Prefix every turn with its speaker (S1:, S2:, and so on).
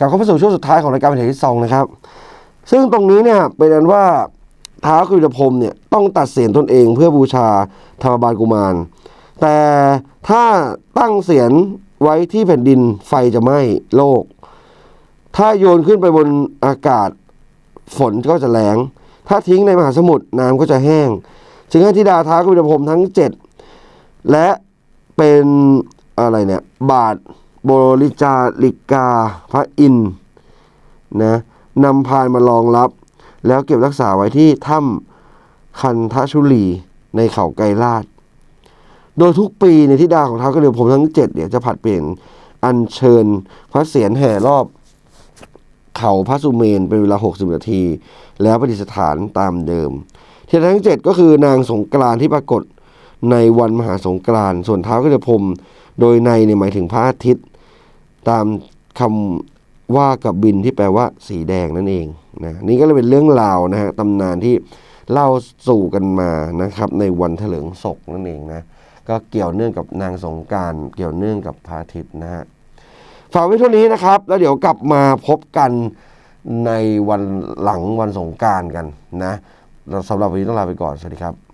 S1: กลับเข้ามาสู่ช่วงสุดท้ายของรายการเป็นเหตุที่สองนะครับ ซึ่งตรงนี้เนี่ยเป็นอันว่าท้าวกฤษพรมเนี่ยต้องตัดเสียนตนเองเพื่อบูชาธรรมบาลกุมาร แต่ถ้าตั้งเสียนไว้ที่แผ่นดินไฟจะไหม้โลก ถ้าโยนขึ้นไปบนอากาศฝนก็จะแรงถ้าทิ้งในมหาสมุทรน้ำก็จะแห้ง จึงให้ธิดาท้าวกฤษพรมทั้งเจ็ดและเป็นอะไรเนี่ยบาท บริจาริกาพระอินทนะนำพานมารองรับ แล้วเก็บรักษาไว้ที่ถ้ำคันทชุลีในเขาไกรลาด โดยทุกปีในยธิดาของท้าวกฤษพรหมทั้งเจ็ดเนี่ยจะผัดเปลี่ยนอัญเชิญพระเศียรแห่รอบเขาพระสุเมนเป็นเวลา 60 นาที แล้วประดิษฐานตามเดิมเทียทั้งเจ็ดก็คือนางสงกรานที่ปรากฏในวันมหาสงกรานส่วนเท้าวก็จะพรมโดยในเนี่ยหมายถึงพระอาทิตย์ ตามคำว่ากับบินที่แปลว่าสีแดงนั่นเองนะนี่ก็เลยเป็นเรื่องราวนะฮะตำนานที่เล่าสู่กันมานะครับ ในวันเถลิงศกนั่นเองนะก็เกี่ยวเนื่องกับนางสงการเกี่ยวเนื่องกับพระอาทิตย์นะฮะฝากไว้เท่านี้นะครับ แล้วเดี๋ยวกลับมาพบกันในวันหลังวันสงการกันนะสำหรับวันนี้ต้องลาไปก่อน สวัสดีครับ